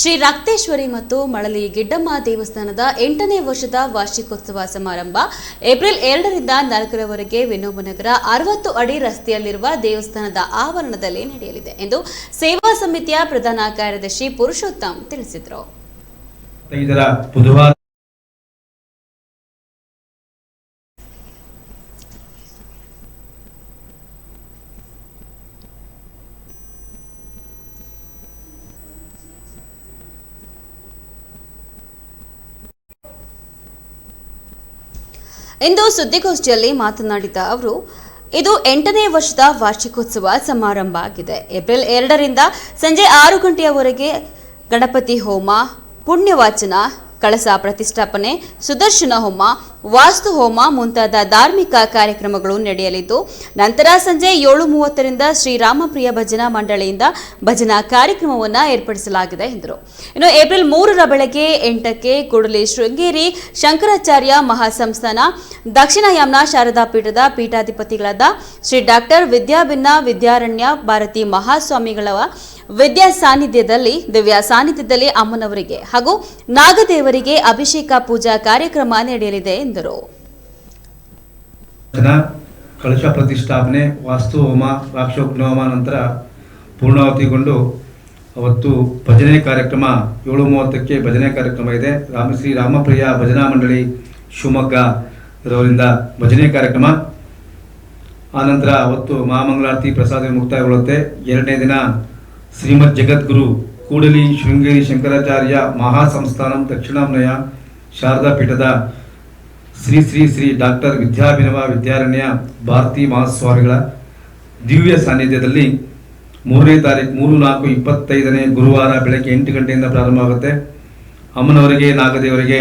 ಶ್ರೀ ರಕ್ತೇಶ್ವರಿ ಮತ್ತು ಮಳಲಿ ಗಿಡ್ಡಮ್ಮ ದೇವಸ್ಥಾನದ ಎಂಟನೇ ವರ್ಷದ ವಾರ್ಷಿಕೋತ್ಸವ ಸಮಾರಂಭ ಏಪ್ರಿಲ್ ಎರಡರಿಂದ ನಾಲ್ಕರವರೆಗೆ ವಿನೋಬನಗರ ಅರವತ್ತು ಅಡಿ ರಸ್ತೆಯಲ್ಲಿರುವ ದೇವಸ್ಥಾನದ ಆವರಣದಲ್ಲಿ ನಡೆಯಲಿದೆ ಎಂದು ಸೇವಾ ಸಮಿತಿಯ ಪ್ರಧಾನ ಕಾರ್ಯದರ್ಶಿ ಪುರುಷೋತ್ತಮ್ ತಿಳಿಸಿದರು. ಇಂದು ಸುದ್ದಿಗೋಷ್ಠಿಯಲ್ಲಿ ಮಾತನಾಡಿದ ಅವರು, ಇದು ಎಂಟನೇ ವರ್ಷದ ವಾರ್ಷಿಕೋತ್ಸವ ಸಮಾರಂಭ ಆಗಿದೆ. ಏಪ್ರಿಲ್ ಎರಡರಿಂದ ಸಂಜೆ ಆರು ಗಂಟೆಯವರೆಗೆ ಗಣಪತಿ ಹೋಮ, ಪುಣ್ಯವಾಚನ ಕಳಸ ಪ್ರತಿಷ್ಠಾಪನೆ, ಸುದರ್ಶನ ಹೋಮ, ವಾಸ್ತು ಹೋಮ ಮುಂತಾದ ಧಾರ್ಮಿಕ ಕಾರ್ಯಕ್ರಮಗಳು ನಡೆಯಲಿದ್ದು, ನಂತರ ಸಂಜೆ ಏಳು ಮೂವತ್ತರಿಂದ ಶ್ರೀರಾಮಪ್ರಿಯ ಭಜನಾ ಮಂಡಳಿಯಿಂದ ಭಜನಾ ಕಾರ್ಯಕ್ರಮವನ್ನು ಏರ್ಪಡಿಸಲಾಗಿದೆ ಎಂದರು. ಇನ್ನು ಏಪ್ರಿಲ್ ಮೂರರ ಬೆಳಗ್ಗೆ ಎಂಟಕ್ಕೆ ಕೂಡಲಿ ಶೃಂಗೇರಿ ಶಂಕರಾಚಾರ್ಯ ಮಹಾಸಂಸ್ಥಾನ ದಕ್ಷಿಣ ಯಾಮ್ನ ಶಾರದಾ ಪೀಠದ ಪೀಠಾಧಿಪತಿಗಳಾದ ಶ್ರೀ ಡಾಕ್ಟರ್ ವಿದ್ಯಾಭಿನ್ನ ವಿದ್ಯಾರಣ್ಯ ಭಾರತಿ ಮಹಾಸ್ವಾಮಿಗಳ ವಿದ್ಯಾ ಸಾನ್ನಿಧ್ಯದಲ್ಲಿ, ದಿವ್ಯಾ ಸಾನ್ನಿಧ್ಯದಲ್ಲಿ ಅಮ್ಮನವರಿಗೆ ಹಾಗೂ ನಾಗದೇವರಿಗೆ ಅಭಿಷೇಕ ಪೂಜಾ ಕಾರ್ಯಕ್ರಮ ನಡೆಯಲಿದೆ ಎಂದರು. ಕಳಶ ಪ್ರತಿಷ್ಠಾಪನೆ, ವಾಸ್ತು ಹೋಮ ರಾಕ್ಷೋಗ್ನೋಮ ನಂತರ ಪೂರ್ಣಾವತಿಗೊಂಡು ಅವತ್ತು ಭಜನೆ ಕಾರ್ಯಕ್ರಮ ಏಳು ಮೂವತ್ತಕ್ಕೆ ಭಜನೆ ಕಾರ್ಯಕ್ರಮ ಇದೆ. ರಾಮ, ಶ್ರೀ ರಾಮಪ್ರಿಯ ಭಜನಾ ಮಂಡಳಿ ಶಿವಮೊಗ್ಗ ಇರೋದ್ರಿಂದ ಭಜನೆ ಕಾರ್ಯಕ್ರಮ. ಆನಂತರ ಅವತ್ತು ಮಹಾಮಂಗಳಾರತಿ ಪ್ರಸಾದ ಮುಕ್ತಾಯಗೊಳ್ಳುತ್ತೆ ಎರಡನೇ ದಿನ ಶ್ರೀಮದ್ ಜಗದ್ಗುರು ಕೂಡಲಿ ಶೃಂಗೇರಿ ಶಂಕರಾಚಾರ್ಯ ಮಹಾಸಂಸ್ಥಾನಂ ದಕ್ಷಿಣಾಮ್ನಯ ಶಾರದಾ ಪೀಠದ ಶ್ರೀ ಶ್ರೀ ಶ್ರೀ ಡಾಕ್ಟರ್ ವಿದ್ಯಾಭಿನವ ವಿದ್ಯಾರಣ್ಯ ಭಾರತಿ ಮಹಾಸ್ವಾಮಿಗಳ ದಿವ್ಯ ಸಾನ್ನಿಧ್ಯದಲ್ಲಿ ಮೂರನೇ ತಾರೀಕು ಮೂರು ನಾಲ್ಕು ಇಪ್ಪತ್ತೈದನೇ ಗುರುವಾರ ಬೆಳಗ್ಗೆ ಎಂಟು ಗಂಟೆಯಿಂದ ಪ್ರಾರಂಭ ಆಗುತ್ತೆ ಅಮ್ಮನವರಿಗೆ, ನಾಗದೇವರಿಗೆ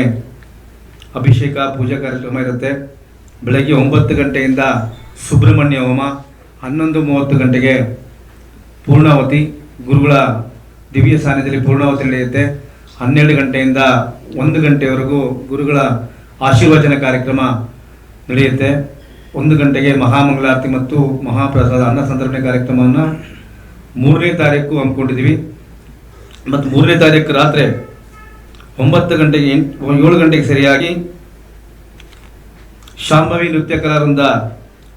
ಅಭಿಷೇಕ, ಪೂಜಾ ಕಾರ್ಯಕ್ರಮ ಇರುತ್ತೆ. ಬೆಳಗ್ಗೆ ಒಂಬತ್ತು ಗಂಟೆಯಿಂದ ಸುಬ್ರಹ್ಮಣ್ಯ ಹೋಮ, ಹನ್ನೊಂದು ಮೂವತ್ತು ಗಂಟೆಗೆ ಪೂರ್ಣಾವತಿ. ಗುರುಗಳ ದಿವ್ಯ ಸಾನ್ನಿಧ್ಯದಲ್ಲಿ ಪೂರ್ಣಾವತಿ ನಡೆಯುತ್ತೆ. ಹನ್ನೆರಡು ಗಂಟೆಯಿಂದ ಒಂದು ಗಂಟೆವರೆಗೂ ಗುರುಗಳ ಆಶೀರ್ವಚನ ಕಾರ್ಯಕ್ರಮ ನಡೆಯುತ್ತೆ. ಒಂದು ಗಂಟೆಗೆ ಮಹಾಮಂಗಳಾರತಿ ಮತ್ತು ಮಹಾಪ್ರಸಾದ ಅನ್ನ ಸಂತರ್ಪಣೆ ಕಾರ್ಯಕ್ರಮವನ್ನು ಮೂರನೇ ತಾರೀಕು ಹಮ್ಮಿಕೊಂಡಿದ್ದೀವಿ. ಮತ್ತು ಮೂರನೇ ತಾರೀಕು ರಾತ್ರಿ ಒಂಬತ್ತು ಗಂಟೆಗೆ ಎಂಟು ಏಳು ಗಂಟೆಗೆ ಸರಿಯಾಗಿ ಶಾಂಭವಿ ನೃತ್ಯ ಕಲಾವೃಂದ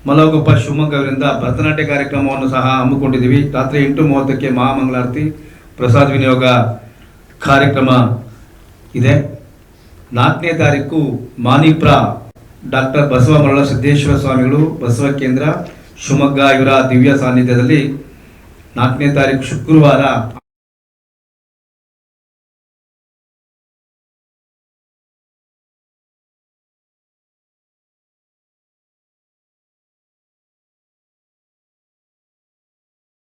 ಮಲಗೋಪ ಶಿವಮೊಗ್ಗ ಅವರಿಂದ ಭರತನಾಟ್ಯ ಕಾರ್ಯಕ್ರಮವನ್ನು ಸಹ ಹಮ್ಮಿಕೊಂಡಿದ್ದೀವಿ. ರಾತ್ರಿ ಎಂಟು ಮೂವತ್ತಕ್ಕೆ ಮಹಾಮಂಗಳಾರತಿ, ಪ್ರಸಾದ ವಿನಿಯೋಗ ಕಾರ್ಯಕ್ರಮ ಇದೆ. ನಾಲ್ಕನೇ ತಾರೀಕು ಮಾನಿಪ್ರ ಡಾಕ್ಟರ್ ಬಸವ ಮರಳ ಸಿದ್ದೇಶ್ವರ ಸ್ವಾಮಿಗಳು, ಬಸವ ಕೇಂದ್ರ, ಶಿವಮೊಗ್ಗ ಇವರ ದಿವ್ಯ ಸಾನ್ನಿಧ್ಯದಲ್ಲಿ ನಾಲ್ಕನೇ ತಾರೀಕು ಶುಕ್ರವಾರ